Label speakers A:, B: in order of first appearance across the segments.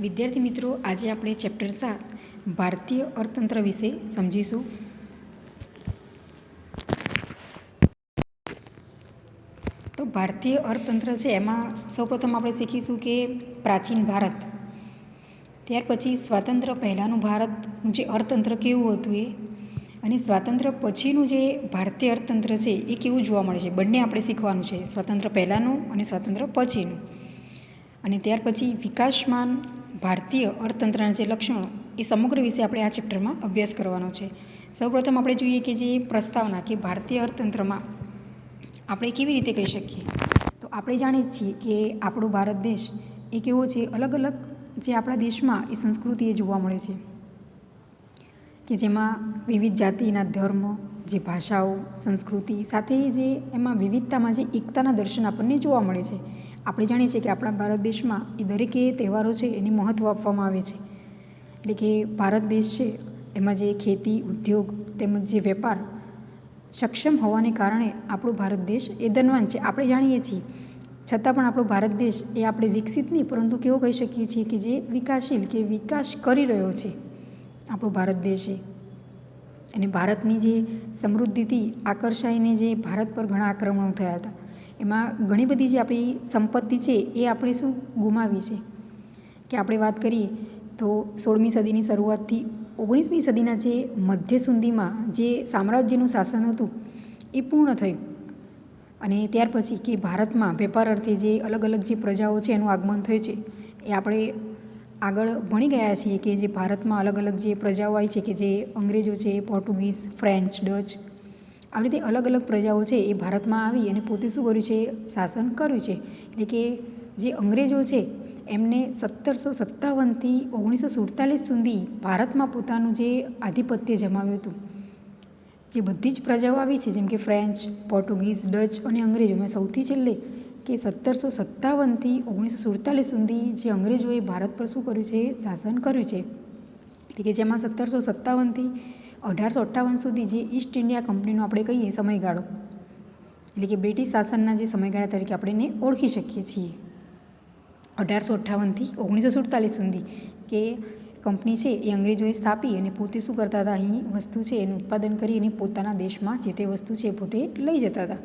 A: વિદ્યાર્થી મિત્રો, આજે આપણે ચેપ્ટર સાત, ભારતીય અર્થતંત્ર વિશે સમજીશું. તો ભારતીય અર્થતંત્ર છે, એમાં સૌપ્રથમ આપણે શીખીશું કે પ્રાચીન ભારત. ત્યાર પછી સ્વાતંત્ર્ય પહેલાંનું ભારતનું જે અર્થતંત્ર કેવું હતું એ, અને સ્વાતંત્ર્ય પછીનું જે ભારતીય અર્થતંત્ર છે, એ કેવું જોવા મળે છે? બંને આપણે શીખવાનું છે સ્વાતંત્ર્ય પહેલાંનું અને સ્વાતંત્ર્ય પછીનું. અને ત્યાર પછી વિકાસમાન ભારતીય અર્થતંત્રના જે લક્ષણો, એ સમગ્ર વિશે આપણે આ ચેપ્ટરમાં અભ્યાસ કરવાનો છે. સૌપ્રથમ આપણે જોઈએ કે જે પ્રસ્તાવના કે ભારતીય અર્થતંત્રમાં આપણે કેવી રીતે કહી શકીએ? તો આપણે જાણીએ છીએ કે આપણો ભારત દેશ એ કેવો છે, અલગ અલગ જે આપણા દેશમાં એ સંસ્કૃતિ એ જોવા મળે છે. કે જેમાં વિવિધ જાતિના ધર્મ, જે ભાષાઓ, સંસ્કૃતિ સાથે જે એમાં વિવિધતામાં જે એકતાના દર્શન આપણને જોવા મળે છે. આપણે જાણીએ છીએ કે આપણા ભારત દેશમાં એ દરેકે તહેવારો છે એને મહત્ત્વ આપવામાં આવે છે. એટલે કે ભારત દેશ છે, એમાં જે ખેતી, ઉદ્યોગ તેમજ જે વેપાર સક્ષમ હોવાને કારણે આપણો ભારત દેશ એ ધનવાન છે. આપણે જાણીએ છીએ, છતાં પણ આપણો ભારત દેશ એ આપણે વિકસિત નહીં, પરંતુ કેવો કહી શકીએ છીએ કે જે વિકાસશીલ કે વિકાસ કરી રહ્યો છે. આપણો ભારત દેશ એ. અને ભારતની જે સમૃદ્ધિથી આકર્ષાઈને જે ભારત પર ઘણા આક્રમણો થયા હતા. એમાં ઘણી બધી જે આપણી સંપત્તિ છે એ આપણે શું ગુમાવી છે? કે આપણે વાત કરીએ તો સોળમી સદીની શરૂઆતથી ઓગણીસમી સદીના જે મધ્ય સુધીમાં જે સામ્રાજ્યનું શાસન હતું એ પૂર્ણ થયું. અને ત્યાર પછી કે ભારતમાં વેપાર અર્થે જે અલગ અલગ જે પ્રજાઓ છે એનું આગમન થયું છે, એ આપણે આગળ ભણી ગયા છીએ કે જે ભારતમાં અલગ અલગ જે પ્રજાઓ આવી છે કે જે અંગ્રેજો છે, પોર્ટુગીઝ, ફ્રેન્ચ, ડચ આવી રીતે અલગ અલગ પ્રજાઓ છે એ ભારતમાં આવી અને પોતે શું કર્યું છે? શાસન કર્યું છે. એટલે કે જે અંગ્રેજો છે, એમને સત્તરસો સત્તાવનથી ઓગણીસો સુડતાલીસ સુધી ભારતમાં પોતાનું જે આધિપત્ય જમાવ્યું હતું. જે બધી જ પ્રજાઓ આવી છે, જેમ કે ફ્રેન્ચ, પોર્ટુગીઝ, ડચ અને અંગ્રેજોમાં સૌથી છેલ્લે કે સત્તરસો સત્તાવનથી ઓગણીસો સુડતાલીસ સુધી જે અંગ્રેજોએ ભારત પર શું કર્યું છે? શાસન કર્યું છે. એટલે કે જેમાં સત્તરસો સત્તાવનથી અઢારસો અઠ્ઠાવન સુધી જે ઈસ્ટ ઇન્ડિયા કંપનીનો આપણે કહીએ સમયગાળો, એટલે કે બ્રિટિશ શાસનના જે સમયગાળા તરીકે આપણે એને ઓળખી શકીએ છીએ. અઢારસો અઠ્ઠાવનથી ઓગણીસો સુડતાલીસ સુધી કે કંપની છે એ અંગ્રેજોએ સ્થાપી અને પોતે શું કરતા હતા? અહીં વસ્તુ છે, એનું ઉત્પાદન કરી અને પોતાના દેશમાં જે તે વસ્તુ છે પોતે લઈ જતા હતા.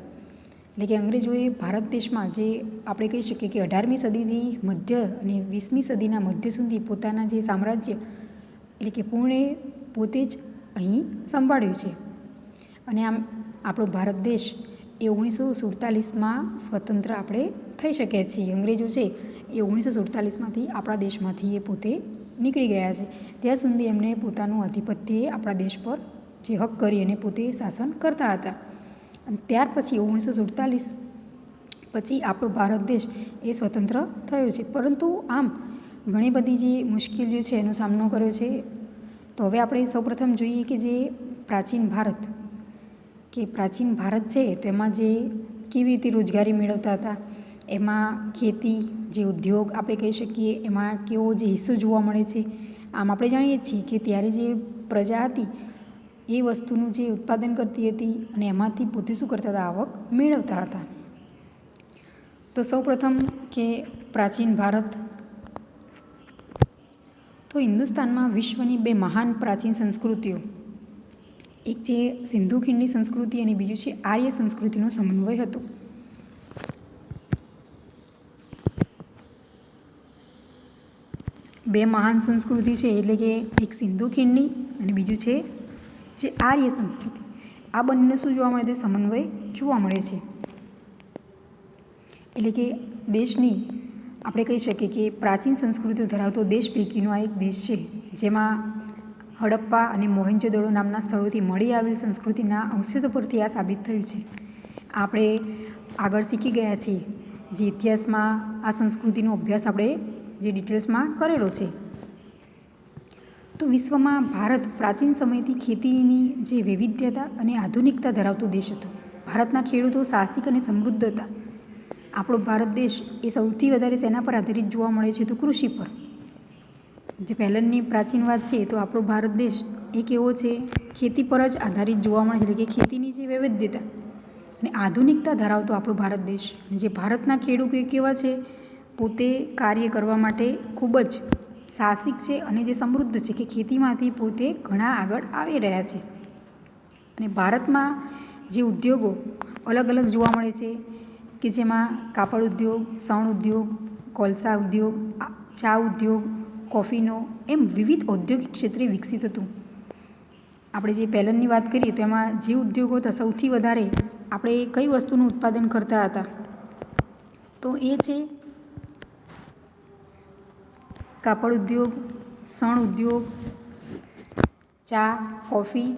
A: એટલે કે અંગ્રેજોએ ભારત દેશમાં જે આપણે કહી શકીએ કે અઢારમી સદીથી મધ્ય અને વીસમી સદીના મધ્ય સુધી પોતાના જે સામ્રાજ્ય, એટલે કે પૂર્ણે પોતે જ અહીં સંભાળ્યું છે. અને આમ આપણો ભારત દેશ એ ઓગણીસો સુડતાલીસમાં સ્વતંત્ર આપણે થઈ શક્યા છીએ. અંગ્રેજો છે એ ઓગણીસો સુડતાલીસમાંથી આપણા દેશમાંથી એ પોતે નીકળી ગયા છે. ત્યાં સુધી એમને પોતાનું આધિપત્ય આપણા દેશ પર જે હક કરી અને પોતે શાસન કરતા હતા. અને ત્યાર પછી ઓગણીસો સુડતાલીસ પછી આપણો ભારત દેશ એ સ્વતંત્ર થયો છે. પરંતુ આમ ઘણી બધી જે મુશ્કેલીઓ છે એનો સામનો કર્યો છે તો હવે આપણે સૌપ્રથમ જોઈએ કે જે પ્રાચીન ભારત, કે પ્રાચીન ભારત છે, તો એમાં જે કેવી રીતે રોજગારી મેળવતા હતા, એમાં ખેતી જે ઉદ્યોગ આપણે કહી શકીએ, એમાં કેવો જે હિસ્સો જોવા મળે છે, આમ આપણે જાણીએ છીએ કે ત્યારે જે પ્રજા હતી, એ વસ્તુનું જે ઉત્પાદન કરતી હતી અને એમાંથી પોતે શું કરતા હતા, આવક મેળવતા હતા. તો સૌપ્રથમ કે પ્રાચીન ભારત તો હિન્દુસ્તાનમાં વિશ્વની બે મહાન પ્રાચીન સંસ્કૃતિઓ. એક છે સિંધુ ખીણની સંસ્કૃતિ અને બીજું છે આર્ય સંસ્કૃતિનો સમન્વય હતો. બે મહાન સંસ્કૃતિ છે એટલે કે એક સિંધુ ખીણની અને બીજું છે જે આર્ય સંસ્કૃતિ. આ બંનેનો શું જોવા મળે છે? સમન્વય જોવા મળે છે. એટલે કે દેશની આપણે કહી શકીએ કે પ્રાચીન સંસ્કૃતિ ધરાવતો દેશ પૈકીનો આ એક દેશ છે, જેમાં હડપ્પા અને મોહેંજોદડો નામના સ્થળોથી મળી આવેલી સંસ્કૃતિના અવશેષો પરથી આ સાબિત થયું છે. આપણે આગળ શીખી ગયા છીએ જે ઇતિહાસમાં આ સંસ્કૃતિનો અભ્યાસ આપણે જે ડિટેલ્સમાં કરેલો છે. તો વિશ્વમાં ભારત પ્રાચીન સમયથી ખેતીની જે વૈવિધ્યતા અને આધુનિકતા ધરાવતો દેશ હતો. ભારતના ખેડૂતો સાહસિક અને સમૃદ્ધ હતા. આપણો ભારત દેશ એ સૌથી વધારે શેના પર આધારિત જોવા મળે છે તો કૃષિ પર. જે પહેલાંની પ્રાચીન વાત છે તો આપણો ભારત દેશ એ કેવો છે, ખેતી પર જ આધારિત જોવા મળે છે, એટલે કે ખેતીની જે વૈવિધ્યતા અને આધુનિકતા ધરાવતો આપણો ભારત દેશ. જે ભારતના ખેડૂતો કેવા છે, પોતે કાર્ય કરવા માટે ખૂબ જ સાહસિક છે અને જે સમૃદ્ધ છે કે ખેતીમાંથી પોતે ઘણા આગળ આવી રહ્યા છે. અને ભારતમાં જે ઉદ્યોગો અલગ અલગ જોવા મળે છે કે જેમાં કાપડ ઉદ્યોગ શણ ઉદ્યોગ, કોલસા ઉદ્યોગ ચા ઉદ્યોગ, કોફીનો એમ વિવિધ ઔદ્યોગિક ક્ષેત્રે વિકસિત હતું. આપણે જે પેલનની વાત કરીએ તો એમાં જે ઉદ્યોગો હતા સૌથી વધારે આપણે કઈ વસ્તુનું ઉત્પાદન કરતા હતા? તો એ છે કાપડ ઉદ્યોગ શણ ઉદ્યોગ, ચા, કોફી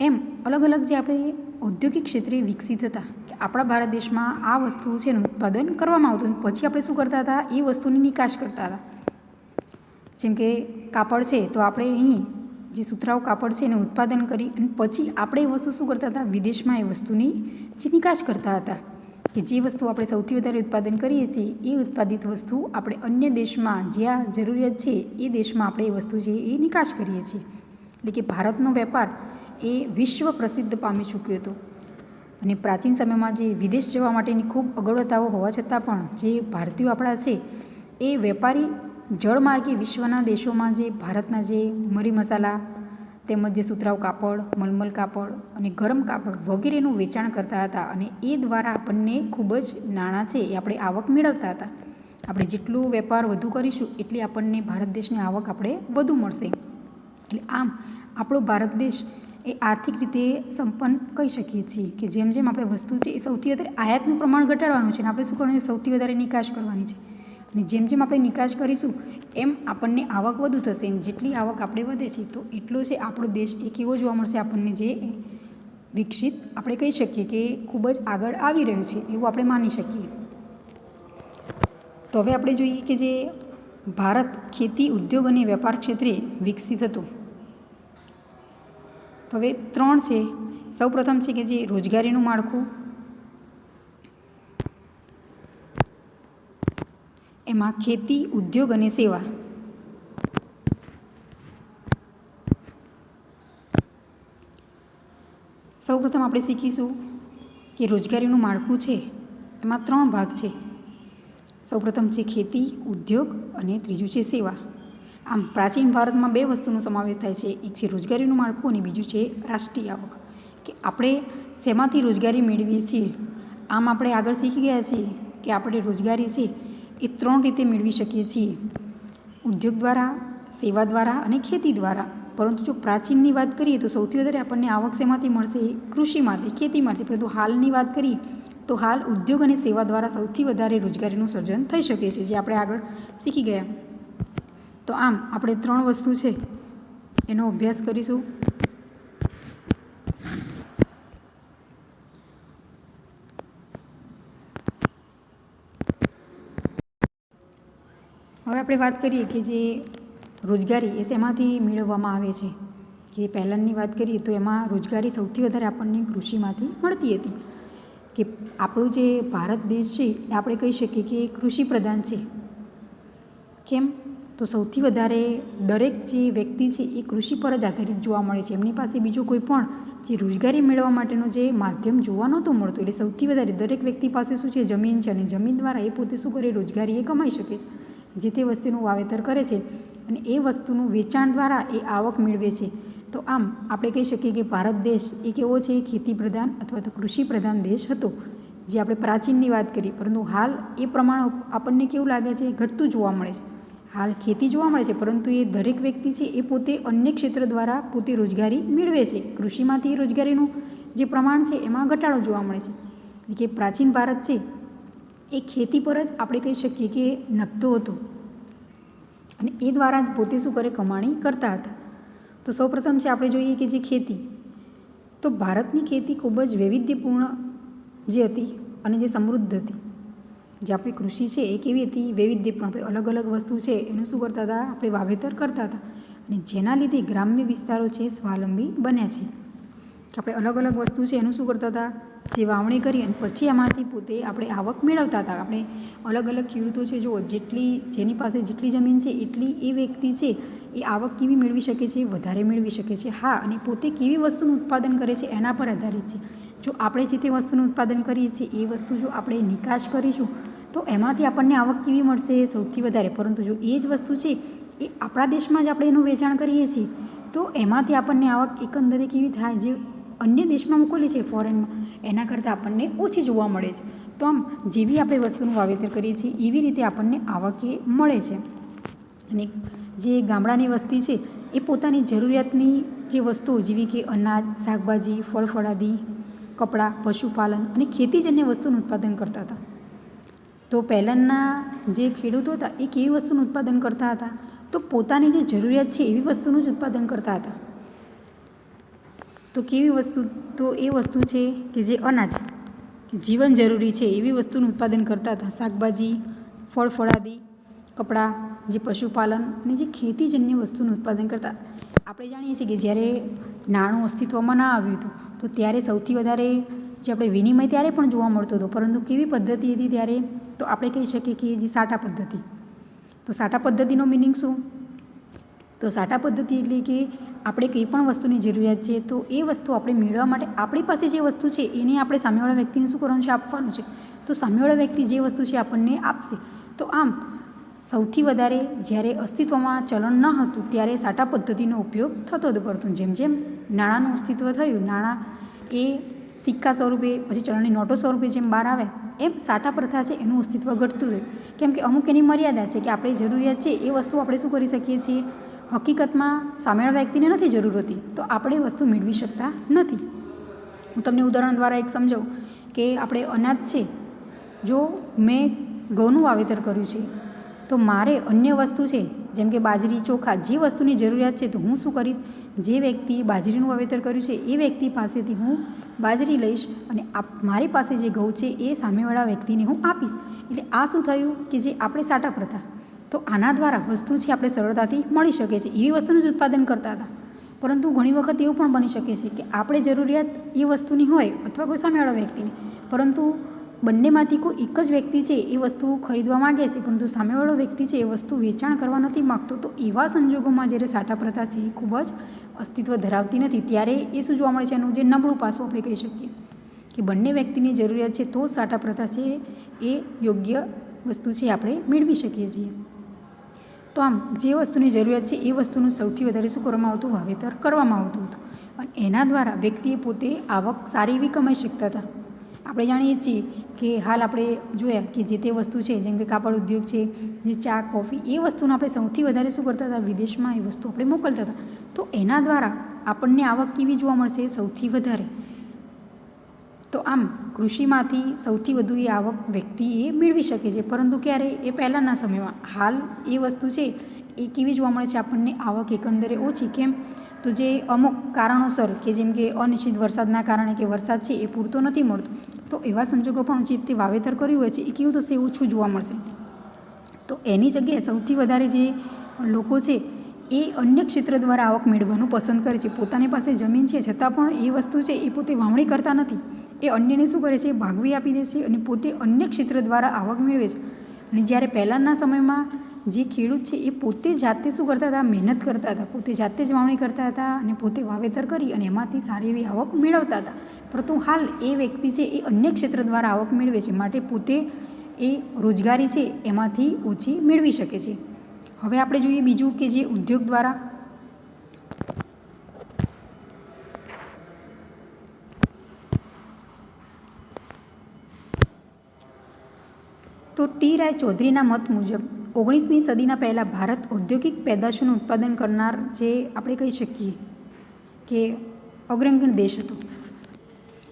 A: એમ અલગ અલગ જે આપણે ઔદ્યોગિક ક્ષેત્રે વિકસિત હતા કે આપણા ભારત દેશમાં આ વસ્તુ છે એનું ઉત્પાદન કરવામાં આવતું પછી આપણે શું કરતા હતા? એ વસ્તુની નિકાસ કરતા હતા. જેમ કે કાપડ છે તો આપણે અહીં જે સુતરાઉ કાપડ છે એનું ઉત્પાદન કરી અને પછી આપણે એ વસ્તુ શું કરતા હતા? વિદેશમાં એ વસ્તુની જે નિકાસ કરતા હતા. કે જે વસ્તુ આપણે સૌથી વધારે ઉત્પાદન કરીએ છીએ, એ ઉત્પાદિત વસ્તુ આપણે અન્ય દેશમાં જ્યાં જરૂરિયાત છે, એ દેશમાં આપણે એ વસ્તુ છે એ નિકાસ કરીએ છીએ. એટલે કે ભારતનો વેપાર એ વિશ્વ પ્રસિદ્ધ પામી ચૂક્યો હતો. અને પ્રાચીન સમયમાં જે વિદેશ જવા માટેની ખૂબ અગવડતાઓ હોવા છતાં પણ જે ભારતીયો આપણા છે, એ વેપારી જળમાર્ગે વિશ્વના દેશોમાં જે ભારતના જે મરી મસાલા, તેમજ જે સુતરાઉ કાપડ, મલમલ કાપડ અને ગરમ કાપડ વગેરેનું વેચાણ કરતા હતા અને એ દ્વારા આપણને ખૂબ જ નાણાં છે એ આપણે આવક મેળવતા હતા. આપણે જેટલું વેપાર વધુ કરીશું એટલી આપણને ભારત દેશની આવક આપણે વધુ મળશે. એટલે આમ આપણો ભારત દેશ એ આર્થિક રીતે સંપન્ન કહી શકીએ છીએ કે જેમ જેમ આપણે વસ્તુ છે એ સૌથી વધારે આયાતનું પ્રમાણ ઘટાડવાનું છે અને આપણે શું કરવાનું છે? સૌથી વધારે નિકાસ કરવાની છે. અને જેમ જેમ આપણે નિકાસ કરીશું, એમ આપણને આવક વધુ થશે અને જેટલી આવક આપણે વધે છે, તો એટલો છે આપણો દેશ એ કેવો જોવા મળશે આપણને જે વિકસિત આપણે કહી શકીએ કે ખૂબ જ આગળ આવી રહ્યું છે એવું આપણે માની શકીએ. તો હવે આપણે જોઈએ કે જે ભારત ખેતી ઉદ્યોગ અને વેપાર ક્ષેત્રે વિકસિત હતું. તો હવે ત્રણ છે. સૌ પ્રથમ છે કે જે રોજગારીનું માળખું. એમાં ખેતી, ઉદ્યોગ અને સેવા. સૌપ્રથમ આપણે શીખીશું કે રોજગારીનું માળખું છે. એમાં ત્રણ ભાગ છે. સૌપ્રથમ છે ખેતી, ઉદ્યોગ અને ત્રીજું છે સેવા. આમ પ્રાચીન ભારતમાં બે વસ્તુનો સમાવેશ થાય છે. એક છે રોજગારીનું માળખું અને બીજું છે રાષ્ટ્રીય આવક. કે આપણે શેમાંથી રોજગારી મેળવીએ છીએ? આમ આપણે આગળ શીખી ગયા છીએ કે આપણે રોજગારી છે એ ત્રણ રીતે મેળવી શકીએ છીએ. ઉદ્યોગ દ્વારા, સેવા દ્વારા અને ખેતી દ્વારા. પરંતુ જો પ્રાચીનની વાત કરીએ તો સૌથી વધારે આપણને આવક શેમાંથી મળશે? કૃષિમાંથી, ખેતીમાંથી. પરંતુ હાલની વાત કરીએ તો હાલ ઉદ્યોગ અને સેવા દ્વારા સૌથી વધારે રોજગારીનું સર્જન થઈ શકે છે, જે આપણે આગળ શીખી ગયા. તો આમ, આપણે ત્રણ વસ્તુ છે, એનો અભ્યાસ કરીશું. હવે આપણે વાત કરીએ કે જે રોજગારી એ શેમાંથી મેળવવામાં આવે છે? કે પહેલાંની વાત કરીએ તો એમાં રોજગારી સૌથી વધારે આપણને કૃષિમાંથી મળતી હતી. કે આપણો જે ભારત દેશ છે, એ આપણે કહી શકીએ કે કૃષિ પ્રધાન છે. કેમ? તો સૌથી વધારે દરેક જે વ્યક્તિ છે એ કૃષિ પર જ આધારિત જોવા મળે છે. એમની પાસે બીજું કોઈ પણ જે રોજગારી મેળવવા માટેનો જે માધ્યમ જોવા નહોતું મળતું. એટલે સૌથી વધારે દરેક વ્યક્તિ પાસે શું છે? જમીન છે અને જમીન દ્વારા એ પોતે શું કરે? રોજગારી એ કમાઈ શકે છે. જે તે વસ્તુનું વાવેતર કરે છે અને એ વસ્તુનું વેચાણ દ્વારા એ આવક મેળવે છે. તો આમ આપણે કહી શકીએ કે ભારત દેશ એ કેવો છે, ખેતી પ્રધાન અથવા તો કૃષિ પ્રધાન દેશ હતો, જે આપણે પ્રાચીનની વાત કરીએ. પરંતુ હાલ એ પ્રમાણ આપણને કેવું લાગે છે? ઘટતું જોવા મળે છે. હાલ ખેતી જોવા મળે છે, પરંતુ એ દરેક વ્યક્તિ છે, એ પોતે અન્ય ક્ષેત્ર દ્વારા પોતે રોજગારી મેળવે છે. કૃષિમાંથી રોજગારીનું જે પ્રમાણ છે, એમાં ઘટાડો જોવા મળે છે. કે પ્રાચીન ભારત છે, એ ખેતી પર જ આપણે કહી શકીએ કે નભતો હતો. અને એ દ્વારા જ પોતે શું કરે, કમાણી કરતા હતા. તો સૌપ્રથમ છે, આપણે જોઈએ કે જે ખેતી, તો ભારતની ખેતી ખૂબ જ વૈવિધ્યપૂર્ણ જે હતી અને જે સમૃદ્ધ હતી. જે આપણી કૃષિ છે એ કેવી હતી? વૈવિધ્યપૂર્ણ આપણે અલગ અલગ વસ્તુ છે એનું શું કરતા હતા? આપણે વાવેતર કરતા હતા. અને જેના લીધે ગ્રામ્ય વિસ્તારો છે સ્વાવલંબી બન્યા છે. કે આપણે અલગ અલગ વસ્તુ છે એનું શું કરતા હતા? જે વાવણી કરી અને પછી આમાંથી પોતે આપણે આવક મેળવતા હતા. આપણે અલગ અલગ ખેડૂતો છે, જુઓ, જેટલી, જેની પાસે જેટલી જમીન છે, એટલી એ વ્યક્તિ છે, એ આવક કેવી મેળવી શકે છે? વધારે મેળવી શકે છે. હા, અને પોતે કેવી વસ્તુનું ઉત્પાદન કરે છે? એના પર આધારિત છે. જો આપણે જે તે વસ્તુનું ઉત્પાદન કરીએ છીએ, એ વસ્તુ જો આપણે નિકાસ કરીશું, તો એમાંથી આપણને આવક કેવી મળશે સૌથી વધારે. પરંતુ જો એ જ વસ્તુ છે, એ આપણા દેશમાં જ આપણે એનું વેચાણ કરીએ છીએ, તો એમાંથી આપણને આવક એકંદરે કેવી થાય? જે અન્ય દેશમાં મોકલી છે ફોરેનમાં એના કરતાં આપણને ઓછી જોવા મળે છે. તો આમ જેવી આપણે વસ્તુનું વાવેતર કરીએ છીએ, એવી રીતે આપણને આવક એ મળે છે. અને જે ગામડાની વસ્તી છે, એ પોતાની જરૂરિયાતની જે વસ્તુઓ, જેવી કે અનાજ, શાકભાજી ફળ ફળાદી કપડાં, પશુપાલન અને ખેતીજન્ય વસ્તુનું ઉત્પાદન કરતા હતા. તો પહેલાંના જે ખેડૂતો હતા, એ કેવી વસ્તુનું ઉત્પાદન કરતા હતા? તો પોતાની જે જરૂરિયાત છે, એવી વસ્તુનું જ ઉત્પાદન કરતા હતા. તો કેવી વસ્તુ, તો એ વસ્તુ છે કે જે અનાજ જીવન જરૂરી છે, એવી વસ્તુનું ઉત્પાદન કરતા હતા. શાકભાજી, ફળ ફળાદી, કપડાં, જે પશુપાલન અને જે ખેતીજન્ય વસ્તુનું ઉત્પાદન કરતા આપણે જાણીએ છીએ કે જ્યારે નાણું અસ્તિત્વમાં ના આવ્યું હતું તો ત્યારે સૌથી વધારે જે આપણે વિનિમય ત્યારે પણ જોવા મળતો હતો, પરંતુ કેવી પદ્ધતિ હતી ત્યારે? તો આપણે કહી શકીએ કે જે સાટા પદ્ધતિ. તો સાટા પદ્ધતિનો મિનિંગ શું? તો સાટા પદ્ધતિ એટલે કે આપણે કંઈ પણ વસ્તુની જરૂરિયાત છે, તો એ વસ્તુ આપણે મેળવવા માટે આપણી પાસે જે વસ્તુ છે, એને આપણે સામેવાળા વ્યક્તિને શું કરવાનું છે, આપવાનું છે. તો સામેવાળા વ્યક્તિ જે વસ્તુ છે આપણને આપશે. તો આમ સૌથી વધારે જ્યારે અસ્તિત્વમાં ચલણ ન હતું, ત્યારે સાટા પદ્ધતિનો ઉપયોગ થતો હતો પડતો. જેમ જેમ નાણાંનું અસ્તિત્વ થયું, નાણાં એ સિક્કા સ્વરૂપે, પછી ચલણની નોટો સ્વરૂપે જેમ બહાર આવે, એમ સાટા પ્રથા છે એનું અસ્તિત્વ ઘટતું રહ્યું કેમ કે અમુક એની મર્યાદા છે કે આપણે જરૂરિયાત છે એ વસ્તુ આપણે શું કરી શકીએ છીએ? હકીકતમાં સામેવાળા વ્યક્તિને નથી જરૂર હોતી, તો આપણે વસ્તુ મેળવી શકતા નથી. હું તમને ઉદાહરણ દ્વારા એક સમજાવું કે આપણે અનાજ છે. જો મેં ઘઉંનું વાવેતર કર્યું છે તો મારે અન્ય વસ્તુ છે. જેમ કે બાજરી, ચોખા, જે વસ્તુની જરૂરિયાત છે તો હું શું કરીશ? જે વ્યક્તિએ બાજરીનું વાવેતર કર્યું છે, એ વ્યક્તિ પાસેથી હું બાજરી લઈશ અને મારી પાસે જે ઘઉં છે એ સામેવાળા વ્યક્તિને હું આપીશ. એટલે આ શું થયું કે જે આપણે સાટા પ્રથા તો આના દ્વારા વસ્તુ છે આપણે સરળતાથી મળી શકે છે. એવી વસ્તુનું જ ઉત્પાદન કરતા હતા. પરંતુ ઘણી વખત એવું પણ બની શકે છે કે આપણે જરૂરિયાત એ વસ્તુની હોય અથવા કોઈ સામેવાળા વ્યક્તિની. પરંતુ બંનેમાંથી કોઈ એક જ વ્યક્તિ છે એ વસ્તુ ખરીદવા માગે છે, પરંતુ સામેવાળો વ્યક્તિ છે એ વસ્તુ વેચાણ કરવા નથી માગતો, તો એવા સંજોગોમાં જ્યારે સાટા પ્રથા છે એ ખૂબ જ અસ્તિત્વ ધરાવતી નથી, ત્યારે એ શું જોવા મળે છે એનું જે નબળું પાસું આપણે કહી શકીએ કે બંને વ્યક્તિની જરૂરિયાત છે તો જ સાટા પ્રથા છે એ યોગ્ય વસ્તુ છે આપણે મેળવી શકીએ છીએ. તો આમ, જે વસ્તુની જરૂરિયાત છે એ વસ્તુનું સૌથી વધારે શું કરવામાં આવતું? વાવેતર કરવામાં આવતું હતું. અને એના દ્વારા વ્યક્તિએ પોતે આવક સારી એવી કમાઈ શકતા હતા. આપણે જાણીએ છીએ કે હાલ આપણે જોયા કે જે તે વસ્તુ છે, જેમ કે કાપડ ઉદ્યોગ છે, જે ચા, કોફી, એ વસ્તુને આપણે સૌથી વધારે શું કરતા હતા? વિદેશમાં એ વસ્તુ આપણે મોકલતા હતા. તો એના દ્વારા આપણને આવક કેવી જોવા મળશે? સૌથી વધારે. તો આમ કૃષિમાંથી સૌથી વધુ એ આવક વ્યક્તિ એ મેળવી શકે છે. પરંતુ ક્યારે? એ પહેલાંના સમયમાં. હાલ એ વસ્તુ છે, એ કેવી જોવા મળે છે? આપણને આવક એકંદરે ઓછી. કેમ? તો જે અમુક કારણોસર કે જેમ કે અનિશ્ચિત વરસાદના કારણે કે વરસાદ છે એ પૂરતો નથી મળતો, તો એવા સંજોગો પણ જે તે વાવેતર કર્યું હોય છે એ કેવું થશે ઓછું જોવા મળશે. તો એની જગ્યાએ સૌથી વધારે જે લોકો છે એ અન્ય ક્ષેત્ર દ્વારા આવક મેળવવાનું પસંદ કરે છે. પોતાની પાસે જમીન છે, છતાં પણ એ વસ્તુ છે એ પોતે વાવણી કરતા નથી. એ અન્યને શું કરે છે? ભાગવી આપી દે છે અને પોતે અન્ય ક્ષેત્ર દ્વારા આવક મેળવે છે. અને જ્યારે પહેલાંના સમયમાં જે ખેડૂત છે એ પોતે જાતે શું કરતા હતા? મહેનત કરતા હતા. પોતે જાતે જ વાવણી કરતા હતા અને પોતે વાવેતર કરી અને એમાંથી સારી એવી આવક મેળવતા હતા. પરંતુ હાલ એ વ્યક્તિ છે એ અન્ય ક્ષેત્ર દ્વારા આવક મેળવે છે. માટે પોતે એ રોજગારી છે એમાંથી ઓછી મેળવી શકે છે. હવે આપણે જોઈએ બીજું કે જે ઉદ્યોગ દ્વારા તો ટી. રાય ચૌધરીના મત મુજબ ઓગણીસમી સદીના પહેલાં ભારત ઔદ્યોગિક પેદાશોનું ઉત્પાદન કરનાર જે આપણે કહી શકીએ કે અગ્રગણ્ય દેશ હતો,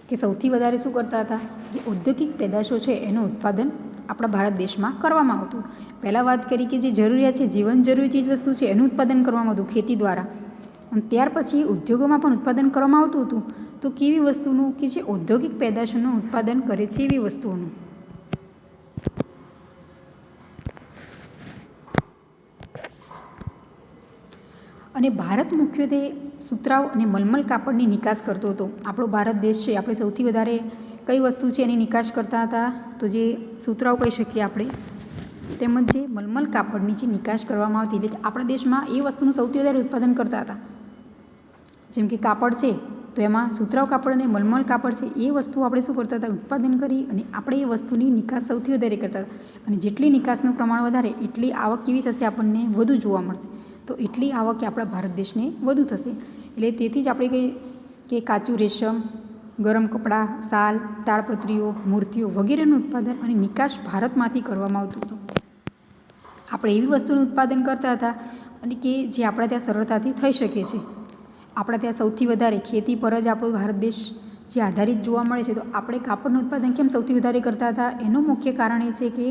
A: કે સૌથી વધારે શું કરતા હતા? જે ઔદ્યોગિક પેદાશો છે એનું ઉત્પાદન આપણા ભારત દેશમાં કરવામાં આવતું. પહેલાં વાત કરી કે જે જરૂરિયાત છે, જીવન જરૂરી ચીજ વસ્તુ છે, એનું ઉત્પાદન કરવામાં આવતું ખેતી દ્વારા. અને ત્યાર પછી ઉદ્યોગોમાં પણ ઉત્પાદન કરવામાં આવતું હતું. તો કેવી વસ્તુનું કે જે ઔદ્યોગિક પેદાશોનું ઉત્પાદન કરે છે એવી વસ્તુઓનું? અને ભારત મુખ્યત્વે સુતરાઉ અને મલમલ કાપડની નિકાસ કરતો હતો. આપણો ભારત દેશ છે, આપણે સૌથી વધારે કઈ વસ્તુ છે એની નિકાસ કરતા હતા? તો જે સુતરાઉ કહી શકીએ આપણે, તેમજ જે મલમલ કાપડની જે નિકાસ કરવામાં આવતી એટલે આપણા દેશમાં એ વસ્તુનું સૌથી વધારે ઉત્પાદન કરતા હતા. જેમ કે કાપડ છે, તો એમાં સુતરાઉ કાપડ અને મલમલ કાપડ છે, એ વસ્તુ આપણે શું કરતા હતા? ઉત્પાદન કરી અને આપણે એ વસ્તુની નિકાસ સૌથી વધારે કરતા હતા. અને જેટલી નિકાસનું પ્રમાણ વધારે, એટલી આવક કેવી થશે આપણને? વધુ જોવા મળશે. તો એટલી આવક કે આપણા ભારત દેશને વધુ થશે. એટલે તેથી જ આપણે કહીએ કે કાચું રેશમ, ગરમ કપડાં શાલ તાડપત્રીઓ, મૂર્તિઓ વગેરેનું ઉત્પાદન અને નિકાસ ભારતમાંથી કરવામાં આવતું હતું. આપણે એવી વસ્તુનું ઉત્પાદન કરતા હતા અને કે જે આપણા ત્યાં સરળતાથી થઈ શકે છે. આપણા ત્યાં સૌથી વધારે ખેતી પર જ આપણો ભારત દેશ જે આધારિત જોવા મળે છે, તો આપણે કાપડનું ઉત્પાદન કેમ સૌથી વધારે કરતા હતા? એનું મુખ્ય કારણ એ છે કે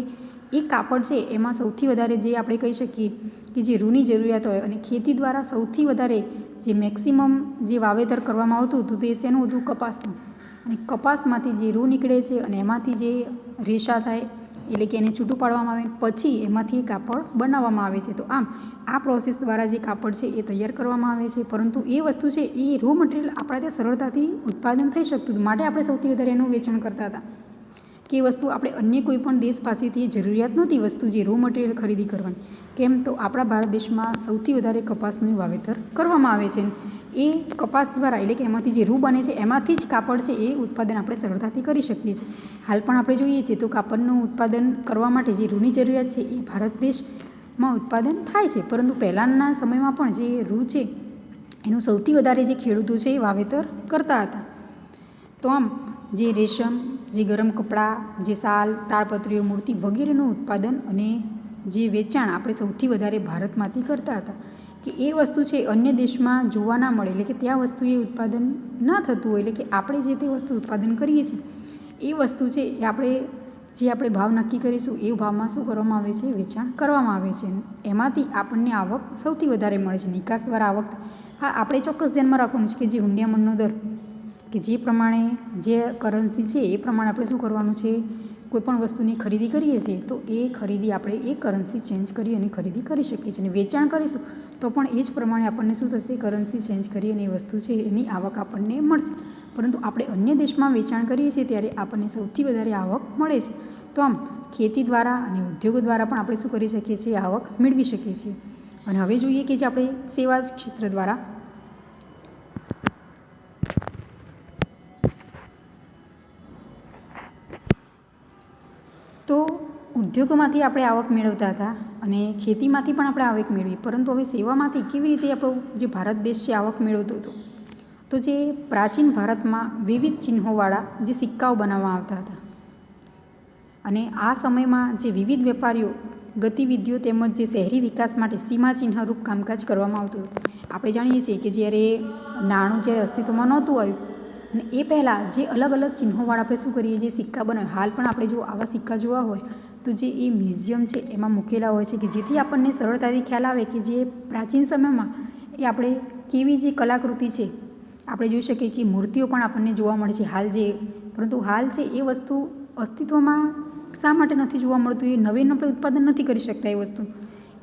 A: એ કાપડ છે, એમાં સૌથી વધારે જે આપણે કહી શકીએ કે જે રૂની જરૂરિયાત હોય અને ખેતી દ્વારા સૌથી વધારે જે મેક્સિમમ જે વાવેતર કરવામાં આવતું હતું તે શેનું હતું? કપાસનું. અને કપાસમાંથી જે રૂ નીકળે છે અને એમાંથી જે રેશા થાય, એટલે કે એને છૂટું પાડવામાં આવે, પછી એમાંથી કાપડ બનાવવામાં આવે છે. તો આમ, આ પ્રોસેસ દ્વારા જે કાપડ છે એ તૈયાર કરવામાં આવે છે. પરંતુ એ વસ્તુ છે, એ રો મટીરિયલ આપણા ત્યાં સરળતાથી ઉત્પાદન થઈ શકતું હતું. માટે આપણે સૌથી વધારે એનું વેચાણ કરતા હતા. કે વસ્તુ આપણે અન્ય કોઈ પણ દેશ પાસેથી જરૂરિયાત નહોતી વસ્તુ જે રો મટીરિયલ ખરીદી કરવાની. કેમ તો આપણા ભારત દેશમાં સૌથી વધારે કપાસનું વાવેતર કરવામાં આવે છે. એ કપાસ દ્વારા એટલે કે એમાંથી જે રૂ બને છે, એમાંથી જ કાપડ છે, એ ઉત્પાદન આપણે સરળતાથી કરી શકીએ છીએ. હાલ પણ આપણે જોઈએ છીએ તો કાપડનું ઉત્પાદન કરવા માટે જે રૂની જરૂરિયાત છે, એ ભારત દેશમાં ઉત્પાદન થાય છે. પરંતુ પહેલાંના સમયમાં પણ જે રૂ છે, એનું સૌથી વધારે જે ખેડૂતો છે એ વાવેતર કરતા હતા. તો આમ જે રેશમ, જે ગરમ કપડાં, જે શાલ તાડપત્રીઓ, મૂર્તિ વગેરેનું ઉત્પાદન અને જે વેચાણ આપણે સૌથી વધારે ભારતમાંથી કરતા હતા. કે એ વસ્તુ છે અન્ય દેશમાં જોવા ના મળે, એટલે કે ત્યાં વસ્તુ એ ઉત્પાદન ન થતું હોય, એટલે કે આપણે જે તે વસ્તુ ઉત્પાદન કરીએ છીએ, એ વસ્તુ છે એ આપણે જે આપણે ભાવ નક્કી કરીશું, એ ભાવમાં શું કરવામાં આવે છે? વેચાણ કરવામાં આવે છે. એમાંથી આપણને આવક સૌથી વધારે મળે છે. નિકાસ આવક. હા, આપણે ચોક્કસ ધ્યાનમાં રાખવાનું છે કે જે હુંડિયામણનો દર કે જે પ્રમાણે જે કરન્સી છે એ પ્રમાણે આપણે શું કરવાનું છે? કોઈપણ વસ્તુની ખરીદી કરીએ છીએ, તો એ ખરીદી આપણે એ કરન્સી ચેન્જ કરી અને ખરીદી કરી શકીએ છીએ અને વેચાણ કરીશું. તો પણ એ જ પ્રમાણે આપણને શું થશે? કરન્સી ચેન્જ કરી અને એ વસ્તુ છે એની આવક આપણને મળશે. પરંતુ આપણે અન્ય દેશમાં વેચાણ કરીએ છીએ ત્યારે આપણને સૌથી વધારે આવક મળે છે. તો આમ ખેતી દ્વારા અને ઉદ્યોગો દ્વારા પણ આપણે શું કરી શકીએ છીએ? આવક મેળવી શકીએ છીએ. અને હવે જોઈએ કે જે આપણે સેવા ક્ષેત્ર દ્વારા તો ઉદ્યોગોમાંથી આપણે આવક મેળવતા હતા અને ખેતીમાંથી પણ આપણે આવક મેળવી. પરંતુ હવે સેવામાંથી કેવી રીતે આપણો જે ભારત દેશ છે આવક મેળવતો હતો? તો જે પ્રાચીન ભારતમાં વિવિધ ચિહ્નોવાળા જે સિક્કાઓ બનાવવામાં આવતા હતા. અને આ સમયમાં જે વિવિધ વેપારીઓ, ગતિવિધિઓ તેમજ જે શહેરી વિકાસ માટે સીમાચિહ્નરૂપ કામકાજ કરવામાં આવતું હતું. આપણે જાણીએ છીએ કે જ્યારે નાણું જ્યારે અસ્તિત્વમાં નહોતું આવ્યું અને એ પહેલાં જે અલગ અલગ ચિહ્નોવાળા આપણે શું કરીએ, જે સિક્કા બનાવે હાલ પણ આપણે જો આવા સિક્કા જોવા હોય, તો જે એ મ્યુઝિયમ છે એમાં મૂકેલા હોય છે કે જેથી આપણને સરળતાથી ખ્યાલ આવે કે જે પ્રાચીન સમયમાં એ આપણે કેવી જે કલાકૃતિ છે, આપણે જોઈ શકીએ કે મૂર્તિઓ પણ આપણને જોવા મળે છે હાલ જે. પરંતુ હાલ છે એ વસ્તુ અસ્તિત્વમાં શા માટે નથી જોવા મળતું? એ નવીન આપણે ઉત્પાદન નથી કરી શકતા એ વસ્તુ.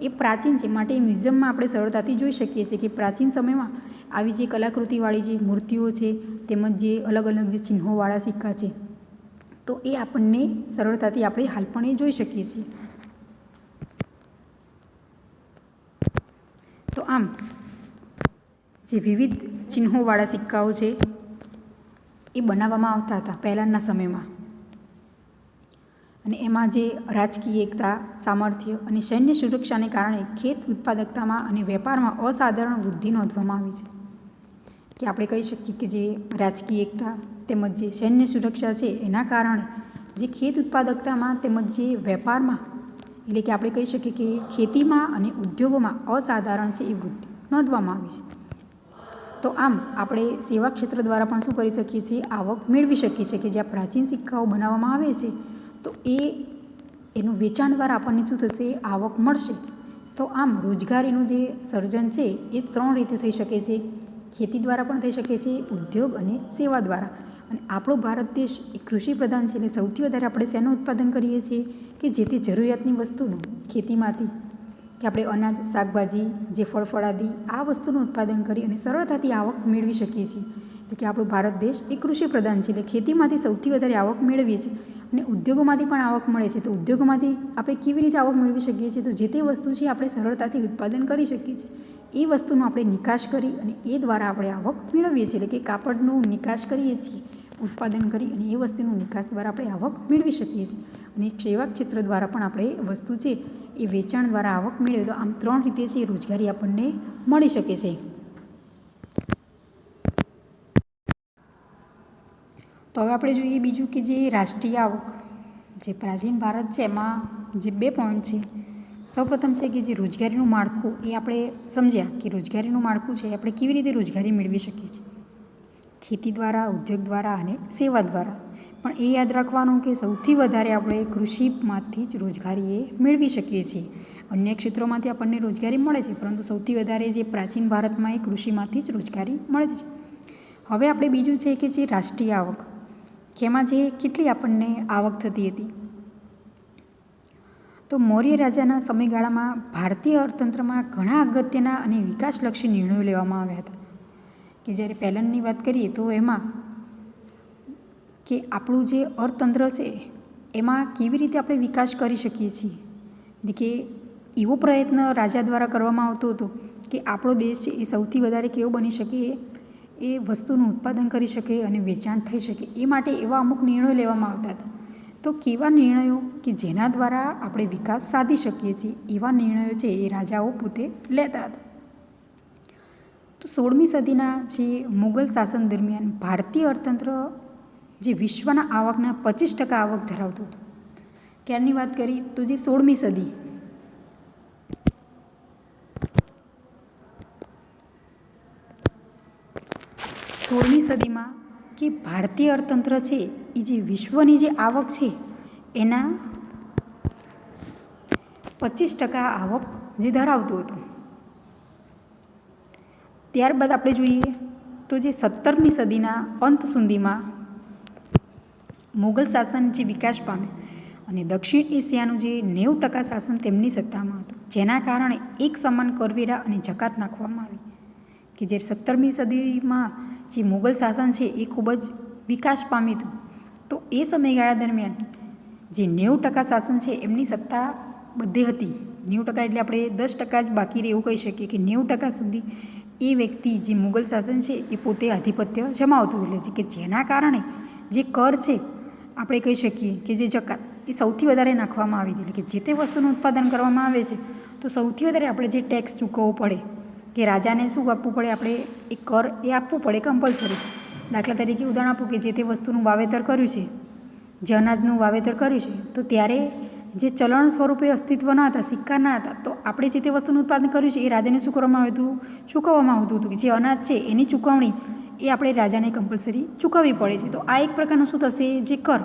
A: એ પ્રાચીન છે, માટે એ મ્યુઝિયમમાં આપણે સરળતાથી જોઈ શકીએ છીએ કે પ્રાચીન સમયમાં આવી જે કલાકૃતિવાળી જે મૂર્તિઓ છે તેમજ જે અલગ અલગ જે ચિહ્નોવાળા સિક્કા છે, તો એ આપણને સરળતાથી આપણે હાલ પણ એ જોઈ શકીએ છીએ. તો આમ, જે વિવિધ ચિહ્નોવાળા સિક્કાઓ છે, એ બનાવવામાં આવતા હતા પહેલાંના સમયમાં. અને એમાં જે રાજકીય એકતા, સામર્થ્ય અને સૈન્ય સુરક્ષાને કારણે ખેત ઉત્પાદકતામાં અને વેપારમાં અસાધારણ વૃદ્ધિ નોંધવામાં આવી છે. કે આપણે કહી શકીએ કે જે રાજકીય એકતા તેમજ જે સૈન્ય સુરક્ષા છે એના કારણે જે ખેત ઉત્પાદકતામાં તેમજ જે વેપારમાં, એટલે કે આપણે કહી શકીએ કે ખેતીમાં અને ઉદ્યોગોમાં અસાધારણ છે એ વૃદ્ધિ નોંધવામાં આવી છે. તો આમ આપણે સેવા ક્ષેત્ર દ્વારા પણ શું કરી શકીએ છીએ? આવક મેળવી શકીએ છીએ કે જ્યાં પ્રાચીન સિક્કાઓ બનાવવામાં આવે છે, તો એ એનું વેચાણ દ્વારા આપણને શું થશે? આવક મળશે. તો આમ રોજગારીનું જે સર્જન છે એ ત્રણ રીતે થઈ શકે છે. ખેતી દ્વારા પણ થઈ શકે છે, ઉદ્યોગ અને સેવા દ્વારા. અને આપણો ભારત દેશ એ કૃષિ પ્રધાન છે, એટલે સૌથી વધારે આપણે શેનું ઉત્પાદન કરીએ છીએ કે જે તે જરૂરિયાતની વસ્તુનું ખેતીમાંથી. કે આપણે અનાજ, શાકભાજી, જે ફળ ફળાદી આ વસ્તુનું ઉત્પાદન કરી અને સરળતાથી આવક મેળવી શકીએ છીએ. એટલે કે આપણો ભારત દેશ એ કૃષિ પ્રધાન છે, એટલે ખેતીમાંથી સૌથી વધારે આવક મેળવીએ છીએ. અને ઉદ્યોગોમાંથી પણ આવક મળે છે, તો ઉદ્યોગોમાંથી આપણે કેવી રીતે આવક મેળવી શકીએ છીએ? તો જે તે વસ્તુ છે, આપણે સરળતાથી ઉત્પાદન કરી શકીએ છીએ. એ વસ્તુનો આપણે નિકાસ કરી અને એ દ્વારા આપણે આવક મેળવીએ છીએ. એટલે કે કાપડનું નિકાસ કરીએ છીએ, ઉત્પાદન કરી અને એ વસ્તુનું નિકાસ દ્વારા આપણે આવક મેળવી શકીએ છીએ. અને સેવા ક્ષેત્ર દ્વારા પણ આપણે વસ્તુ છે એ વેચાણ દ્વારા આવક મેળવીએ તો આમ ત્રણ રીતે છે રોજગારી આપણને મળી શકે છે. તો હવે આપણે જોઈએ બીજું કે જે રાષ્ટ્રીય આવક, જે પ્રાચીન ભારત છે એમાં જે બે પોઈન્ટ છે. સૌપ્રથમ છે કે જે રોજગારીનું માળખું, એ આપણે સમજ્યા કે રોજગારીનું માળખું છે, આપણે કેવી રીતે રોજગારી મેળવી શકીએ છીએ. ખેતી દ્વારા, ઉદ્યોગ દ્વારા અને સેવા દ્વારા. પણ એ યાદ રાખવાનું કે સૌથી વધારે આપણે કૃષિમાંથી જ રોજગારી એ મેળવી શકીએ છીએ. અન્ય ક્ષેત્રોમાંથી આપણને રોજગારી મળે છે, પરંતુ સૌથી વધારે જે પ્રાચીન ભારતમાં એ કૃષિમાંથી જ રોજગારી મળે છે. હવે આપણે બીજું છે કે જે રાષ્ટ્રીય આવક. એમાં જે કેટલી આપણને આવક થતી હતી? તો મૌર્ય રાજાના સમયગાળામાં ભારતીય અર્થતંત્રમાં ઘણા અગત્યના અને વિકાસલક્ષી નિર્ણયો લેવામાં આવ્યા હતા. કે જ્યારે પહેલાંની વાત કરીએ તો એમાં કે આપણું જે અર્થતંત્ર છે, એમાં કેવી રીતે આપણે વિકાસ કરી શકીએ છીએ? એટલે કે એવો પ્રયત્ન રાજા દ્વારા કરવામાં આવતો હતો કે આપણો દેશ છે એ સૌથી વધારે કેવો બની શકે, એ વસ્તુનું ઉત્પાદન કરી શકે અને વેચાણ થઈ શકે, એ માટે એવા અમુક નિર્ણયો લેવામાં આવતા હતા. તો કેવા નિર્ણયો કે જેના દ્વારા આપણે વિકાસ સાધી શકીએ છીએ એવા નિર્ણયો છે એ રાજાઓ પોતે લેતા હતા. તો સોળમી સદીના જે મુગલ શાસન દરમિયાન ભારતીય અર્થતંત્ર જે વિશ્વના આવકના પચીસ ટકા આવક ધરાવતું હતું. ક્યારની વાત કરી? તો જે સોળમી સદી. સોળમી સદીમાં કે ભારતીય અર્થતંત્ર છે, એ જે વિશ્વની જે આવક છે, એના પચીસ ટકા આવક જે ધરાવતું હતું. ત્યારબાદ આપણે જોઈએ તો જે સત્તરમી સદીના અંત સુધીમાં મુગલ શાસન જે વિકાસ પામે અને દક્ષિણ એશિયાનું જે નેવું ટકા શાસન તેમની સત્તામાં હતું, જેના કારણે એક સમાન કરવેરા અને જકાત નાખવામાં આવી, કે જે સત્તરમી સદીમાં જે મુગલ શાસન છે એ ખૂબ જ વિકાસ પામ્યું હતું. તો એ સમયગાળા દરમિયાન જે નેવું ટકા શાસન છે એમની સત્તા બધી હતી. નેવું ટકા એટલે આપણે દસ ટકા જ બાકી રહે એવું કહી શકીએ કે નેવું ટકા સુધી એ વ્યક્તિ જે મુગલ શાસન છે એ પોતે આધિપત્ય જમાવતું એટલે કે જેના કારણે જે કર છે, આપણે કહી શકીએ કે જે જકાત, એ સૌથી વધારે નાખવામાં આવી એટલે કે જે તે વસ્તુનું ઉત્પાદન કરવામાં આવે છે, તો સૌથી વધારે આપણે જે ટેક્સ ચૂકવવો પડે કે રાજાને શું આપવું પડે? આપણે એ કર એ આપવું પડે કમ્પલસરી દાખલા તરીકે ઉદાહરણ આપું કે જે તે વસ્તુનું વાવેતર કર્યું છે, જે અનાજનું વાવેતર કર્યું છે, તો ત્યારે જે ચલણ સ્વરૂપે અસ્તિત્વ ન હતા, સિક્કા ના હતા, તો આપણે જે તે વસ્તુનું ઉત્પાદન કર્યું છે, એ રાજાને શું કરવામાં આવ્યું હતું? ચૂકવવામાં આવતું હતું કે જે અનાજ છે, એની ચૂકવણી એ આપણે રાજાને કમ્પલસરી ચૂકવવી પડે છે. તો આ એક પ્રકારનું શું થશે? જે કર.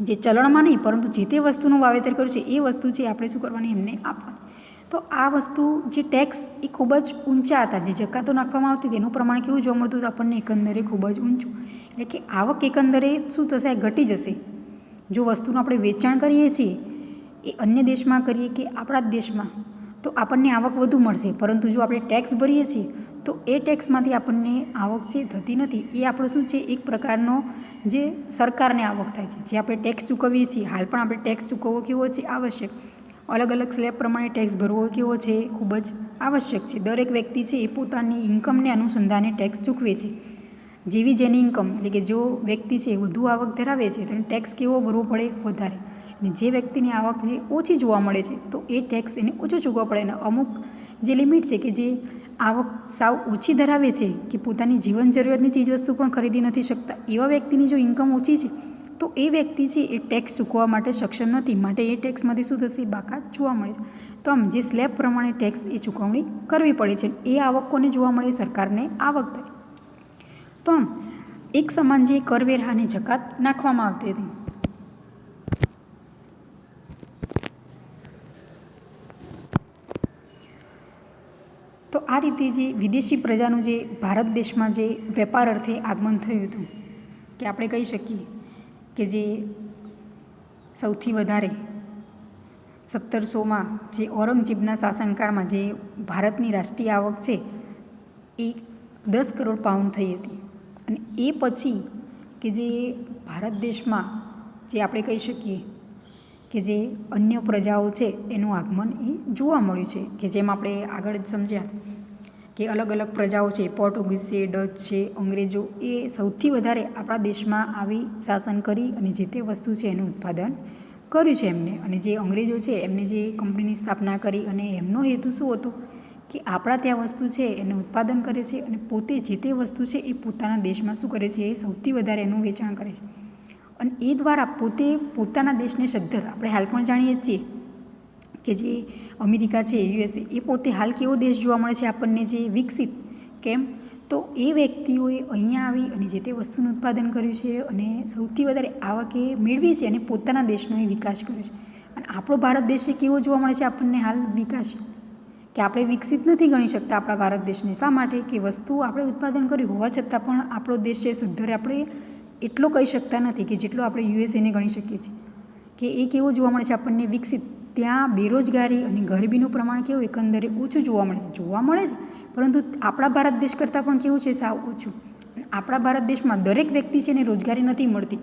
A: જે ચલણમાં નહીં, પરંતુ જે તે વસ્તુનું વાવેતર કર્યું છે, એ વસ્તુ છે, આપણે શું કરવાની? એમને આપવાની. તો આ વસ્તુ જે ટેક્સ એ ખૂબ જ ઊંચા હતા, જે જકાતો નાખવામાં આવતી તેનું પ્રમાણ કેવું જોવા મળતું હતું? આપણને એકંદરે ખૂબ જ ઊંચું. એટલે કે આવક એકંદરે શું થશે? ઘટી જશે. જો વસ્તુનું આપણે વેચાણ કરીએ છીએ, એ અન્ય દેશમાં કરીએ કે આપણા જ દેશમાં, તો આપણને આવક વધુ મળશે. પરંતુ જો આપણે ટેક્સ ભરીએ છીએ, તો એ ટેક્સમાંથી આપણને આવક જે થતી નથી, એ આપણો શું છે? એક પ્રકારનો જે સરકારને આવક થાય છે. જે આપણે ટેક્સ ચૂકવીએ છીએ, હાલ પણ આપણે ટેક્સ ચૂકવવો કેવો છે? આવશ્યક. અલગ અલગ સ્લેબ પ્રમાણે ટેક્સ ભરવો કેવો છે ખૂબ જ આવશ્યક છે. દરેક વ્યક્તિ છે એ પોતાની ઇન્કમને અનુસંધાને ટેક્સ ચૂકવે છે. જેવી જેની ઇન્કમ એટલે કે જો વ્યક્તિ છે વધુ આવક ધરાવે છે તેને ટેક્સ કેવો ભરવો પડે? વધારે. અને જે વ્યક્તિની આવક જે ઓછી જોવા મળે છે, તો એ ટેક્સ એને ઓછો ચૂકવવો પડે. અને અમુક જે લિમિટ છે કે જે આવક સાવ ઓછી ધરાવે છે, કે પોતાની જીવન જરૂરિયાતની ચીજવસ્તુ પણ ખરીદી નથી શકતા, એવા વ્યક્તિની જો ઇન્કમ ઓછી છે તો એ વ્યક્તિ છે, એ ટેક્સ ચૂકવવા માટે સક્ષમ નથી. માટે એ ટેક્સમાંથી શું થશે? બાકાત જોવા મળે છે. તો આમ જે સ્લેબ પ્રમાણે ટેક્સ એ ચૂકવણી કરવી પડે છે. એ આવક કોને જોવા મળે, સરકારને આવક થાય. તો આમ, એક સમાન જે કરવેરા અને જકાત નાખવામાં આવતી હતી. તો આ રીતે જે વિદેશી પ્રજાનું જે ભારત દેશમાં જે વેપાર અર્થે આગમન થયું હતું, કે આપણે કહી શકીએ કે જે સૌથી વધારે સત્તરસોમાં જે ઔરંગઝેબના શાસનકાળમાં જે ભારતની રાષ્ટ્રીય આવક છે, એ દસ કરોડ પાઉન્ડ થઈ હતી. અને એ પછી કે જે ભારત દેશમાં જે આપણે કહી શકીએ કે જે અન્ય પ્રજાઓ છે, એનું આગમન એ જોવા મળ્યું છે, કે જેમ આપણે આગળ સમજ્યા કે અલગ અલગ પ્રજાઓ છે પોર્ટુગીઝ છે, ડચ છે, અંગ્રેજો, એ સૌથી વધારે આપણા દેશમાં આવી શાસન કરી અને જે તે વસ્તુ છે એનું ઉત્પાદન કર્યું છે એમને. અને જે અંગ્રેજો છે, એમને જે કંપનીની સ્થાપના કરી અને એમનો હેતુ શું હતો? કે આપણા ત્યાં વસ્તુ છે, એનું ઉત્પાદન કરે છે અને પોતે જે તે વસ્તુ છે એ પોતાના દેશમાં શું કરે છે? એ સૌથી વધારે એનું વેચાણ કરે છે. અને એ દ્વારા પોતે પોતાના દેશને સદ્ધર આપણે હાલ પણ જાણીએ છીએ કે જે અમેરિકા છે, યુએસએ, એ પોતે હાલ કેવો દેશ જોવા મળે છે આપણને જે વિકસિત, કેમ? તો એ વ્યક્તિઓએ અહીંયા આવી અને જે તે વસ્તુનું ઉત્પાદન કર્યું છે અને સૌથી વધારે આવકે મેળવી છે અને પોતાના દેશનો એ વિકાસ કર્યો છે. અને આપણો ભારત દેશ છે કેવો જોવા મળે છે આપણને હાલ વિકાસ? કે આપણે વિકસિત નથી ગણી શકતા આપણા ભારત દેશને. શા માટે? કે વસ્તુ આપણે ઉત્પાદન કર્યું હોવા છતાં પણ આપણો દેશ છે સુધરે આપણે એટલો કહી શકતા નથી કે જેટલો આપણે યુએસએને ગણી શકીએ છીએ. કે એ કેવો જોવા મળે છે આપણને વિકસિત? ત્યાં બેરોજગારી અને ગરીબીનું પ્રમાણ કેવું, એકંદરે ઓછું જોવા મળે છે. જોવા મળે છે, પરંતુ આપણા ભારત દેશ કરતાં પણ કેવું છે, સાવ ઓછું. આપણા ભારત દેશમાં દરેક વ્યક્તિ છે ને રોજગારી નથી મળતી.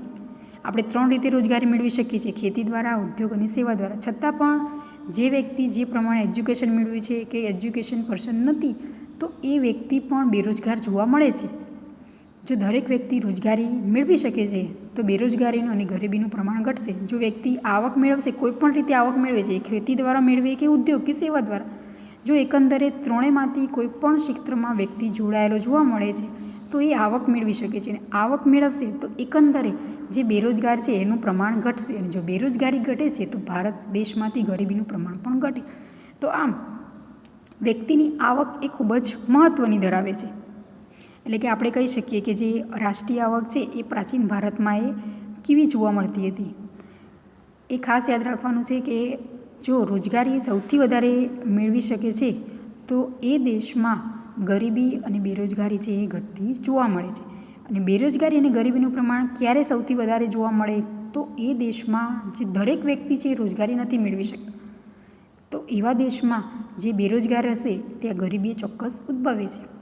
A: આપણે ત્રણ રીતે રોજગારી મેળવી શકીએ છીએ, ખેતી દ્વારા, ઉદ્યોગ અને સેવા દ્વારા. છતાં પણ જે વ્યક્તિ જે પ્રમાણે એજ્યુકેશન મેળવ્યું છે, કે એજ્યુકેશન પર્સન નથી, તો એ વ્યક્તિ પણ બેરોજગાર જોવા મળે છે. જો દરેક વ્યક્તિ રોજગારી મેળવી શકે છે, તો બેરોજગારીનું અને ગરીબીનું પ્રમાણ ઘટશે. જો વ્યક્તિ આવક મેળવશે, કોઈપણ રીતે આવક મેળવે છે, ખેતી દ્વારા મેળવે કે ઉદ્યોગ કે સેવા દ્વારા, જો એકંદરે ત્રણેયમાંથી કોઈપણ ક્ષેત્રમાં વ્યક્તિ જોડાયેલો જોવા મળે છે, તો એ આવક મેળવી શકે છે. અને આવક મેળવશે, તો એકંદરે જે બેરોજગાર છે, એનું પ્રમાણ ઘટશે. અને જો બેરોજગારી ઘટે છે, તો ભારત દેશમાંથી ગરીબીનું પ્રમાણ પણ ઘટે. તો આમ, વ્યક્તિની આવક એ ખૂબ જ મહત્ત્વની ધરાવે છે. એટલે કે આપણે કહી શકીએ કે જે રાષ્ટ્રીય આવક છે એ પ્રાચીન ભારતમાં એ કેવી જોવા મળતી હતી. એ ખાસ યાદ રાખવાનું છે કે જો રોજગારી સૌથી વધારે મેળવી શકે છે, તો એ દેશમાં ગરીબી અને બેરોજગારી છે એ ઘટતી જોવા મળે છે. અને બેરોજગારી અને ગરીબીનું પ્રમાણ ક્યારે સૌથી વધારે જોવા મળે, તો એ દેશમાં જે દરેક વ્યક્તિ છે એ રોજગારી નથી મેળવી શકતા. તો એવા દેશમાં જે બેરોજગાર હશે, ત્યાં ગરીબી ચોક્કસ ઉદ્ભવે છે.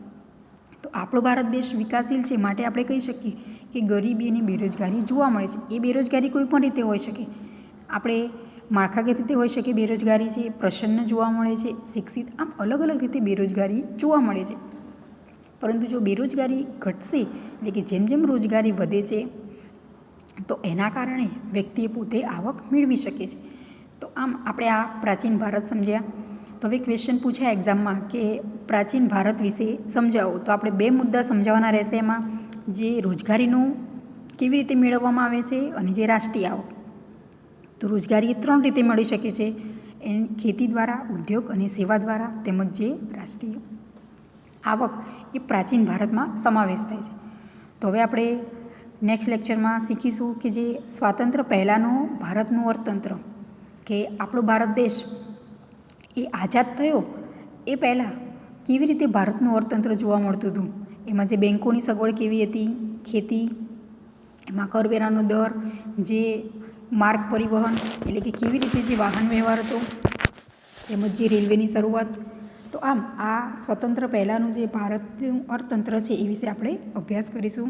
A: આપણો ભારત દેશ વિકાસશીલ છે માટે આપણે કહી શકીએ કે ગરીબી અને બેરોજગારી જોવા મળે છે. એ બેરોજગારી કોઈ પણ રીતે હોઈ શકે. આપણે માળખાગત રીતે હોઈ શકે બેરોજગારી છે, પ્રસન્ન જોવા મળે છે, શિક્ષિત આમ અલગ અલગ રીતે બેરોજગારી જોવા મળે છે. પરંતુ જો બેરોજગારી ઘટશે એટલે કે જેમ જેમ રોજગારી વધે છે, તો એના કારણે વ્યક્તિએ પોતે આવક મેળવી શકે છે. તો આમ આપણે આ પ્રાચીન ભારત સમજ્યા. તો હવે ક્વેશ્ચન પૂછાય એક્ઝામમાં કે પ્રાચીન ભારત વિશે સમજાવો. તો આપણે બે મુદ્દા સમજાવવાના રહેશે એમાં. જે રોજગારીનું કેવી રીતે મેળવવામાં આવે છે અને જે રાષ્ટ્રીય આવક. તો રોજગારી એ ત્રણ રીતે મળી શકે છે. એ ખેતી દ્વારા, ઉદ્યોગ અને સેવા દ્વારા તેમજ જે રાષ્ટ્રીય આવક એ પ્રાચીન ભારતમાં સમાવેશ થાય છે. તો હવે આપણે નેક્સ્ટ લેક્ચરમાં શીખીશું કે જે સ્વાતંત્ર્ય પહેલાંનું ભારતનું અર્થતંત્ર કે આપણો ભારત દેશ એ આઝાદ થયો એ પહેલાં કેવી રીતે ભારતનું અર્થતંત્ર જોવા મળતું હતું? એમાં જે બેન્કોની સગવડ કેવી હતી? ખેતી, એમાં કરવેરાનો દર, જે માર્ગ પરિવહન એટલે કે કેવી રીતે જે વાહન વ્યવહાર હતો, તેમજ જે રેલવેની શરૂઆત. તો આમ આ સ્વતંત્ર પહેલાંનું જે ભારતનું અર્થતંત્ર છે એ વિશે આપણે અભ્યાસ કરીશું.